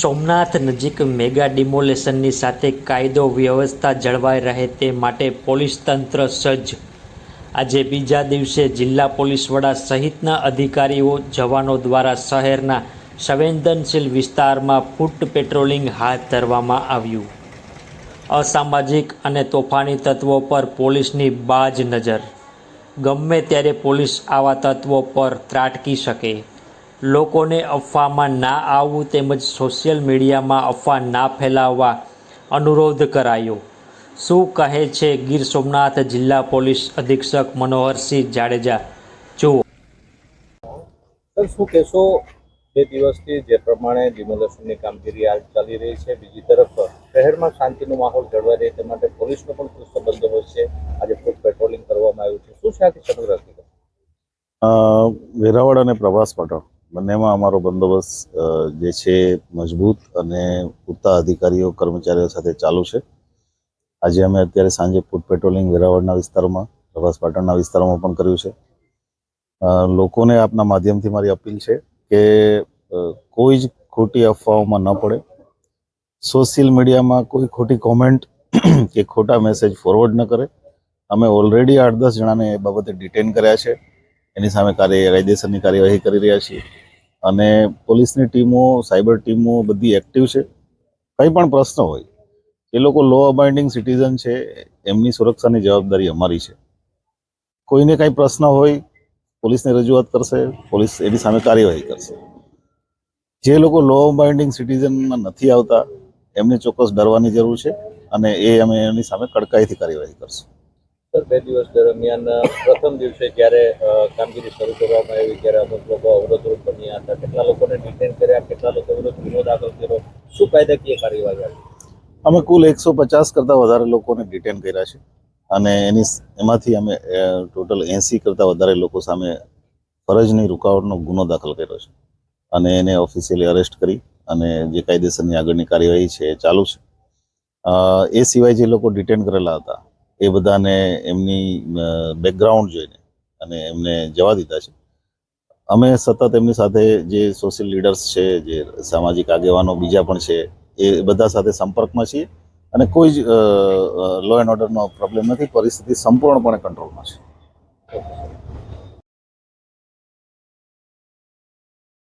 સોમનાથ નજીક મેગા ડિમોલેશનની સાથે કાયદો વ્યવસ્થા જળવાઈ રહે તે માટે પોલીસ તંત્ર સજ્જ. આજે બીજા દિવસે જિલ્લા પોલીસ વડા સહિતના અધિકારીઓ, જવાનો દ્વારા શહેરના સંવેદનશીલ વિસ્તારમાં ફૂટ પેટ્રોલિંગ હાથ ધરવામાં આવ્યું. અસામાજિક અને તોફાની તત્વો પર પોલીસની બાજ નજર. ગમે ત્યારે પોલીસ આવા તત્વો પર ત્રાટકી શકે. લોકોને અફવામાં ના આવવું તેમજ સોશિયલ મીડિયામાં અફવા ના ફેલાવવા અનુરોધ કરાયો. શું કહે છે ગીર સોમનાથ જિલ્લા પોલીસ અધિક્ષક મનોહરસિંહ જાડેજા? જુઓ. સર શું કહેશો? બે દિવસથી જે પ્રમાણે ડિમોલેશનની કામગીરી હાલ ચાલી રહી છે બીજી તરફ શહેરમાં શાંતિનો માહોલ જળવાઈ રહે તે માટે પોલીસનો પણ ચુસ્ત બંદોબસ્ત છે. આજે ફૂટ પેટ્રોલિંગ કરવામાં આવ્યું છે. શું છે આખી સમગ્ર હકીકત વેરાવળ અને પ્રભાસ પાટણ. બંનેમાં અમારો બંદોબસ્ત જે છે મજબૂત અને પૂરતા અધિકારીઓ, કર્મચારીઓ સાથે ચાલુ છે. આજે અમે અત્યારે સાંજે ફૂડ પેટ્રોલિંગ વેરાવળના વિસ્તારમાં પ્રભાસ પાટણના વિસ્તારોમાં પણ કર્યું છે. લોકોને આપના માધ્યમથી મારી અપીલ છે કે કોઈ જ ખોટી અફવાઓમાં ન પડે. સોશિયલ મીડિયામાં કોઈ ખોટી કોમેન્ટ કે ખોટા મેસેજ ફોરવર્ડ ન કરે. અમે ઓલરેડી આઠ દસ જણાને એ બાબતે ડિટેન કર્યા છે. એની સામે કાર્ય, કાયદેસરની કાર્યવાહી કરી રહ્યા છીએ. અને પોલીસની ટીમો, સાયબર ટીમો બધી એક્ટિવ છે. કંઈ પણ પ્રશ્ન હોય, એ લોકો લો અબાઇન્ડિંગ સિટીઝન છે, એમની સુરક્ષાની જવાબદારી અમારી છે. કોઈને કંઈ પ્રશ્ન હોય, પોલીસને રજૂઆત કરશે, પોલીસ એની સામે કાર્યવાહી કરશે. જે લોકો લો અબાઇન્ડિંગ સિટીઝનમાં નથી આવતા, એમને ચોક્કસ ડરવાની જરૂર છે અને એ અમે એની સામે કડકાઈથી કાર્યવાહી કરશું. બે દિવસ દરમિયાન પ્રથમ દિવસે જ્યારે કામગીરી શરૂ કરવામાં આવી ત્યારે અમુક લોકો અવરોધરૂપ બન્યા હતા. કેટલા લોકોને ડિટેન કર્યા, કેટલા લોકો વિરુદ્ધ ગુનો દાખલ કર્યો? શું કાયદાકીય કાર્યવાહી આવી? અમે કુલ એકસો પચાસ કરતાં વધારે લોકોને ડિટેન કર્યા છે. અને એની એમાંથી અમે ટોટલ એંસી કરતાં વધારે લોકો સામે ફરજની રૂકાવટનો ગુનો દાખલ કર્યો છે. અને એને ઓફિશિયલી અરેસ્ટ કરી અને જે કાયદેસરની આગળની કાર્યવાહી છે એ ચાલુ છે. એ સિવાય જે લોકો ડિટેન કરેલા હતા એ બધાને એમની બેકગ્રાઉન્ડ જોઈને અને એમને જવા દીધા છે. અમે સતત એમની સાથે જે સોશિયલ લીડર્સ છે, જે સામાજિક આગેવાનો બીજા પણ છે, એ બધા સાથે સંપર્કમાં છીએ અને કોઈ જ લો એન્ડ ઓર્ડરનો પ્રોબ્લેમ નથી, પરિસ્થિતિ સંપૂર્ણપણે કંટ્રોલમાં છે.